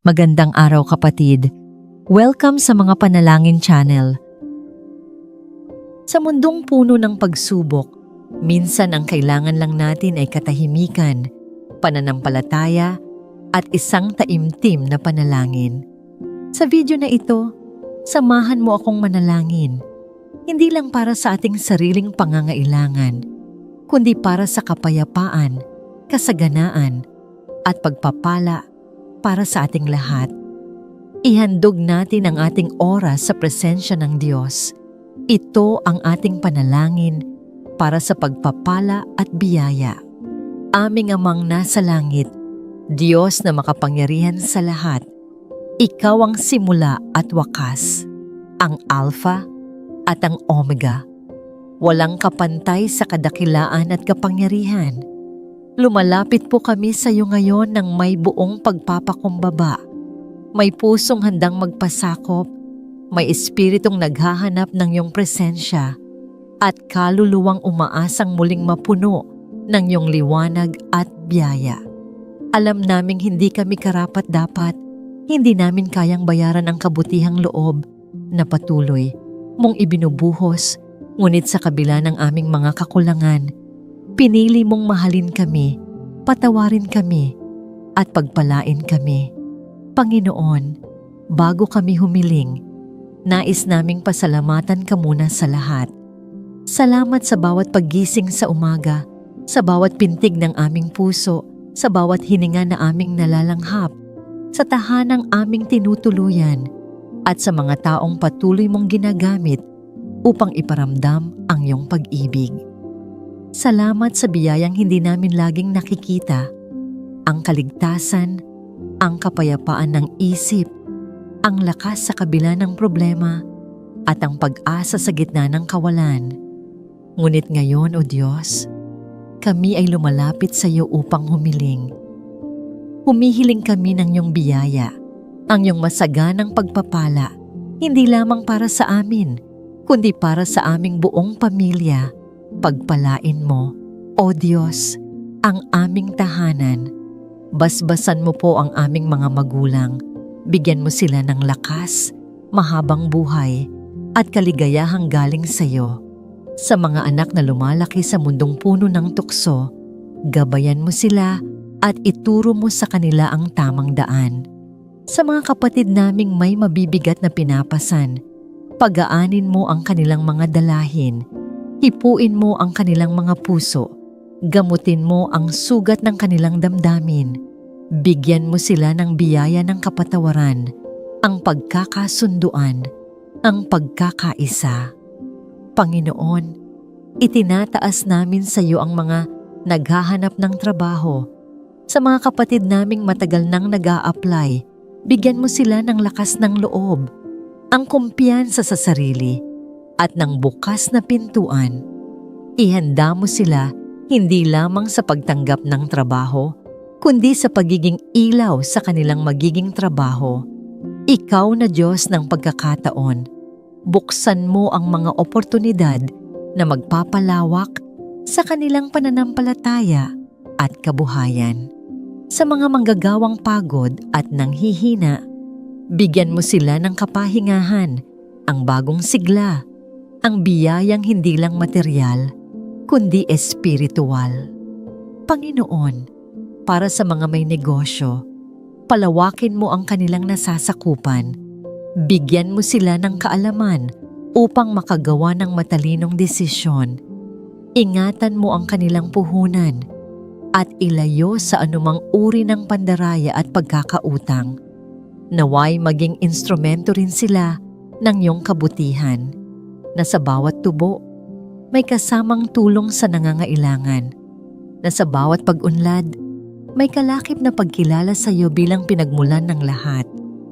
Magandang araw kapatid. Welcome sa mga panalangin channel. Sa mundong puno ng pagsubok, minsan ang kailangan lang natin ay katahimikan, pananampalataya, at isang taimtim na panalangin. Sa video na ito, samahan mo akong manalangin, hindi lang para sa ating sariling pangangailangan, kundi para sa kapayapaan, kasaganaan, at pagpapala para sa ating lahat. Ihandog natin ang ating oras sa presensya ng Diyos. Ito ang ating panalangin para sa pagpapala at biyaya. Aming amang nasa langit, Diyos na makapangyarihan sa lahat, Ikaw ang simula at wakas, ang Alpha at ang Omega. Walang kapantay sa kadakilaan at kapangyarihan. Lumalapit po kami sa iyo ngayon ng may buong pagpapakumbaba. May pusong handang magpasakop, may espiritong naghahanap ng iyong presensya, at kaluluwang umaasang muling mapuno ng iyong liwanag at biyaya. Alam naming hindi kami karapat dapat, hindi namin kayang bayaran ang kabutihang loob na patuloy mong ibinubuhos, ngunit sa kabila ng aming mga kakulangan, Pinili mong mahalin kami, patawarin kami, at pagpalain kami. Panginoon, bago kami humiling, nais naming pasalamatan ka muna sa lahat. Salamat sa bawat paggising sa umaga, sa bawat pintig ng aming puso, sa bawat hininga na aming nalalanghap, sa tahanang aming tinutuluyan, at sa mga taong patuloy mong ginagamit upang iparamdam ang iyong pag-ibig. Salamat sa biyayang hindi namin laging nakikita. Ang kaligtasan, ang kapayapaan ng isip, ang lakas sa kabila ng problema, at ang pag-asa sa gitna ng kawalan. Ngunit ngayon, O Diyos, kami ay lumalapit sa iyo upang humiling. Humihiling kami ng iyong biyaya, ang iyong masaganang pagpapala, hindi lamang para sa amin, kundi para sa aming buong pamilya pagpalain mo, O Diyos, ang aming tahanan. Basbasan mo po ang aming mga magulang. Bigyan mo sila ng lakas, mahabang buhay, at kaligayahang galing sa iyo. Sa mga anak na lumalaki sa mundong puno ng tukso, gabayan mo sila at ituro mo sa kanila ang tamang daan. Sa mga kapatid naming may mabibigat na pinapasan, pagaanin mo ang kanilang mga dalahin Hipuin mo ang kanilang mga puso. Gamutin mo ang sugat ng kanilang damdamin. Bigyan mo sila ng biyaya ng kapatawaran, ang pagkakasunduan, ang pagkakaisa. Panginoon, itinataas namin sa iyo ang mga naghahanap ng trabaho. Sa mga kapatid naming matagal nang nag apply bigyan mo sila ng lakas ng loob, ang kumpiyansa sa sarili, at ng bukas na pintuan, ihanda mo sila hindi lamang sa pagtanggap ng trabaho, kundi sa pagiging ilaw sa kanilang magiging trabaho. Ikaw na Diyos ng pagkakataon, buksan mo ang mga oportunidad na magpapalawak sa kanilang pananampalataya at kabuhayan. Sa mga manggagawang pagod at nanghihina, bigyan mo sila ng kapahingahan, ang bagong sigla, ang biyayang hindi lang material, kundi espiritual. Panginoon, para sa mga may negosyo, palawakin mo ang kanilang nasasakupan. Bigyan mo sila ng kaalaman upang makagawa ng matalinong desisyon. Ingatan mo ang kanilang puhunan at ilayo sa anumang uri ng pandaraya at pagkakautang. Naway maging instrumento rin sila ng iyong kabutihan na sa bawat tubo may kasamang tulong sa nangangailangan, na sa bawat pag-unlad may kalakip na pagkilala sa iyo bilang pinagmulan ng lahat.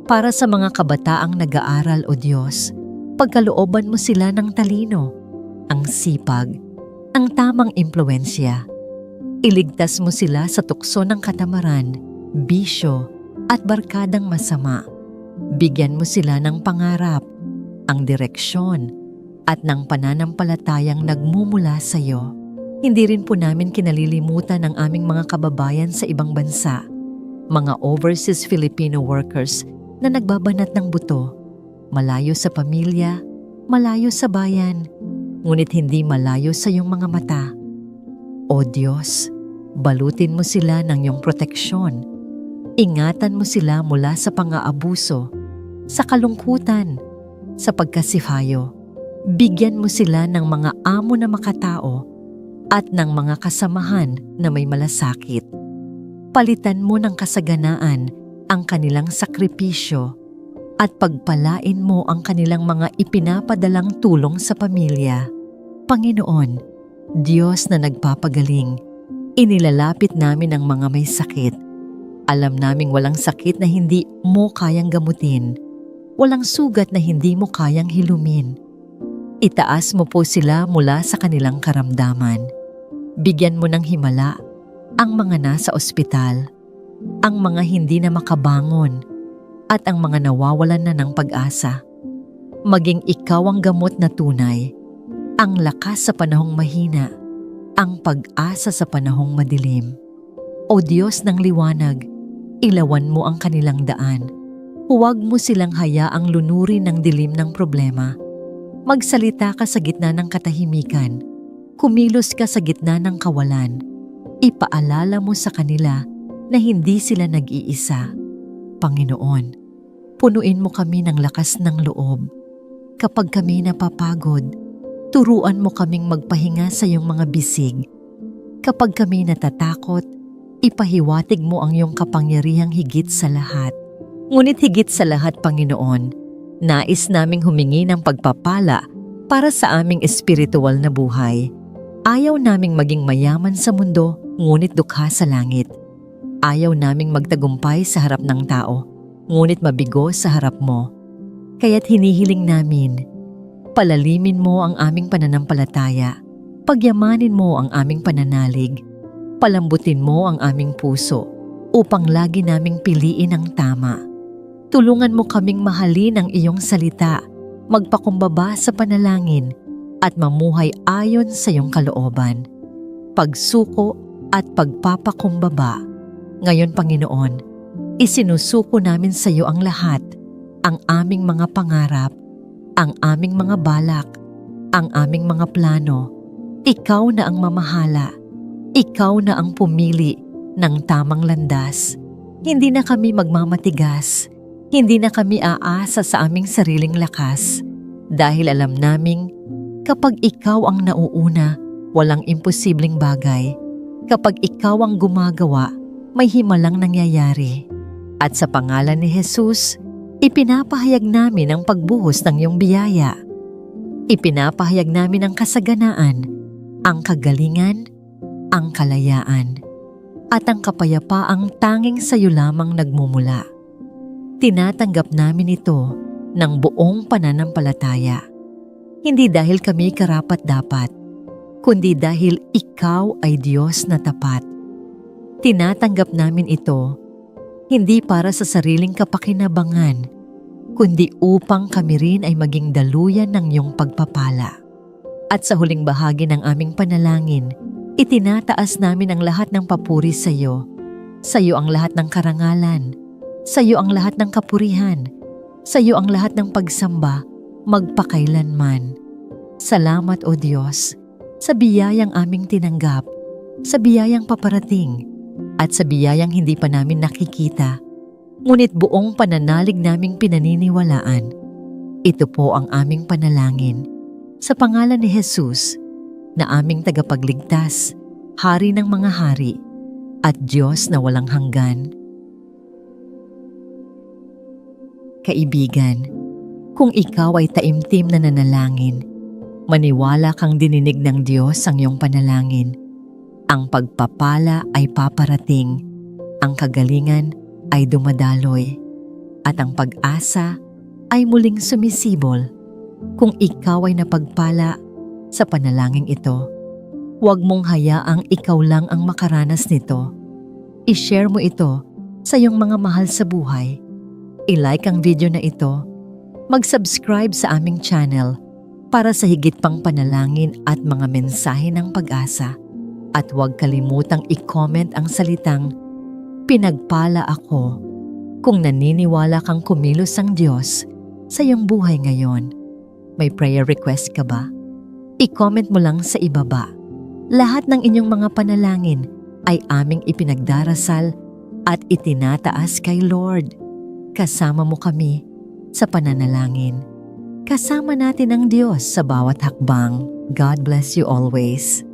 Para sa mga kabataang nag-aaral o Diyos, pagkalooban mo sila ng talino, ang sipag, ang tamang impluensya. Iligtas mo sila sa tukso ng katamaran, bisyo, at barkadang masama. Bigyan mo sila ng pangarap, ang direksyon, at ng pananampalatayang nagmumula sa iyo. Hindi rin po namin kinalilimutan ang aming mga kababayan sa ibang bansa. mga overseas Filipino workers na nagbabanat ng buto, malayo sa pamilya, malayo sa bayan, ngunit hindi malayo sa iyong mga mata. O Diyos, balutin mo sila ng iyong proteksyon. Ingatan mo sila mula sa pang-aabuso, sa kalungkutan, sa pagkasifayo. Bigyan mo sila ng mga amo na makatao at ng mga kasamahan na may malasakit. Palitan mo ng kasaganaan ang kanilang sakripisyo at pagpalain mo ang kanilang mga ipinapadalang tulong sa pamilya. Panginoon, Diyos na nagpapagaling, inilalapit namin ang mga may sakit. Alam naming walang sakit na hindi mo kayang gamutin. Walang sugat na hindi mo kayang hilumin. Itaas mo po sila mula sa kanilang karamdaman. Bigyan mo ng himala ang mga nasa ospital, ang mga hindi na makabangon, at ang mga nawawalan na ng pag-asa. Maging ikaw ang gamot na tunay, ang lakas sa panahong mahina, ang pag-asa sa panahong madilim. O Diyos ng liwanag, ilawan mo ang kanilang daan. Huwag mo silang hayaang lunurin ng dilim ng problema. Magsalita ka sa gitna ng katahimikan. Kumilos ka sa gitna ng kawalan. Ipaalala mo sa kanila na hindi sila nag-iisa. Panginoon, punuin mo kami ng lakas ng loob. Kapag kami napapagod, turuan mo kaming magpahinga sa iyong mga bisig. Kapag kami natatakot, ipahiwatig mo ang iyong kapangyarihang higit sa lahat. Ngunit higit sa lahat, Panginoon, nais naming humingi ng pagpapala para sa aming espiritual na buhay. Ayaw naming maging mayaman sa mundo, ngunit dukha sa langit. Ayaw naming magtagumpay sa harap ng tao, ngunit mabigo sa harap mo. Kaya't hinihiling namin, palalimin mo ang aming pananampalataya, pagyamanin mo ang aming pananalig, palambutin mo ang aming puso upang lagi naming piliin ang tama. Tulungan mo kaming mahalin ang iyong salita, magpakumbaba sa panalangin, at mamuhay ayon sa iyong kalooban. Pagsuko at pagpapakumbaba. Ngayon, Panginoon, isinusuko namin sa iyo ang lahat, ang aming mga pangarap, ang aming mga balak, ang aming mga plano. Ikaw na ang mamahala. Ikaw na ang pumili ng tamang landas. Hindi na kami magmamatigas. Hindi na kami aasa sa aming sariling lakas. Dahil alam naming kapag ikaw ang nauuna, walang imposibleng bagay. Kapag ikaw ang gumagawa, may himalang nangyayari. At sa pangalan ni Jesus, ipinapahayag namin ang pagbuhos ng iyong biyaya. Ipinapahayag namin ang kasaganaan, ang kagalingan, ang kalayaan, at ang kapayapaang tanging sa iyo lamang nagmumula. Tinatanggap namin ito ng buong pananampalataya. Hindi dahil kami karapat dapat, kundi dahil ikaw ay Diyos na tapat. Tinatanggap namin ito hindi para sa sariling kapakinabangan, kundi upang kami rin ay maging daluyan ng iyong pagpapala. At sa huling bahagi ng aming panalangin, itinataas namin ang lahat ng papuri sa iyo. Sa iyo ang lahat ng karangalan. Sa iyo ang lahat ng kapurihan. Sa iyo ang lahat ng pagsamba, magpakailanman. Salamat o Diyos sa biyayang aming tinanggap, sa biyayang paparating, at sa biyayang hindi pa namin nakikita. Ngunit buong pananalig naming pinaniniwalaan. Ito po ang aming panalangin. Sa pangalan ni Jesus, na aming tagapagligtas, Hari ng mga hari, at Diyos na walang hanggan. Kaibigan, kung ikaw ay taimtim na nanalangin, maniwala kang dininig ng Diyos ang iyong panalangin. Ang pagpapala ay paparating, ang kagalingan ay dumadaloy, at ang pag-asa ay muling sumisibol. Kung ikaw ay napagpala sa panalangin ito, huwag mong hayaang ikaw lang ang makaranas nito. I-share mo ito sa iyong mga mahal sa buhay. I-like ang video na ito. Mag-subscribe sa aming channel para sa higit pang panalangin at mga mensahe ng pag-asa. At huwag kalimutang i-comment ang salitang pinagpala ako kung naniniwala kang kumilos ang Diyos sa iyong buhay ngayon. May prayer request ka ba? I-comment mo lang sa ibaba. Lahat ng inyong mga panalangin ay aming ipinagdarasal at itinataas kay Lord. Kasama mo kami sa pananalangin. Kasama natin ang Diyos sa bawat hakbang. God bless you always.